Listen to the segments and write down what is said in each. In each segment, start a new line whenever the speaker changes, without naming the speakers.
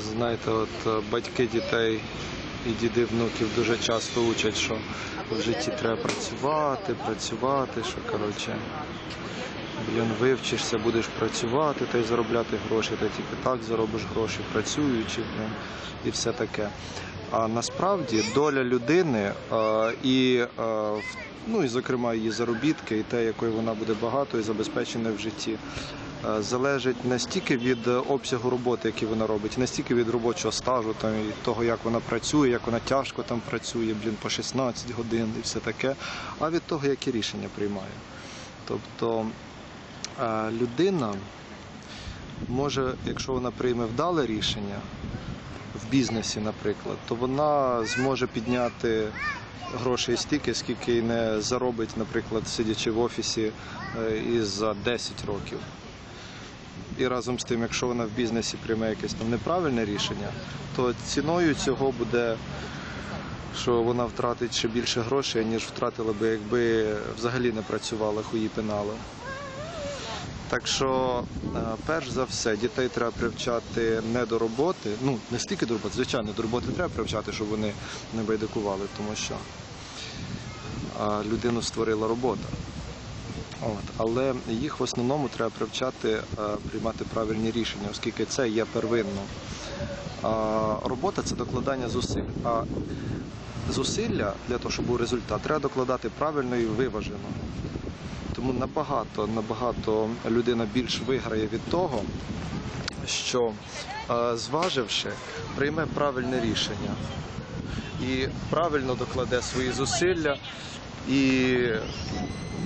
знаєте, от е, батьки дітей і діди внуків дуже часто учать, що в житті треба працювати, працювати, що коротше. Блін, вивчишся, будеш працювати та й заробляти гроші, та тільки так заробиш гроші, працюючи, і все таке. А насправді доля людини е, і, е, ну, і, зокрема, її заробітки, і те, якою вона буде багатою, забезпеченою в житті, е, залежить не стільки від обсягу роботи, який вона робить, не стільки від робочого стажу, там, і того, як вона працює, як вона тяжко там працює, блін, по 16 годин і все таке, а від того, які рішення приймає. Тобто людина може, якщо вона прийме вдале рішення в бізнесі, наприклад, то вона зможе підняти грошей стільки, скільки й не заробить, наприклад, сидячи в офісі е, і за 10 років. І разом з тим, якщо вона в бізнесі прийме якесь там неправильне рішення, то ціною цього буде, що вона втратить ще більше грошей, ніж втратила би, якби взагалі не працювала, хуї пинала. Так що, е, перш за все, дітей треба привчати не до роботи. Ну, не стільки до роботи, звичайно, до роботи треба привчати, щоб вони не байдикували, тому що людину створила робота. От. Але їх в основному треба привчати е, приймати правильні рішення, оскільки це є первинно. Робота це докладання зусиль. А зусилля для того, щоб був результат, треба докладати правильно і виважено. Тому набагато, набагато людина більш виграє від того, що е, зваживши, прийме правильне рішення і правильно докладе свої зусилля, і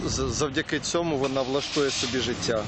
завдяки цьому вона влаштує собі життя.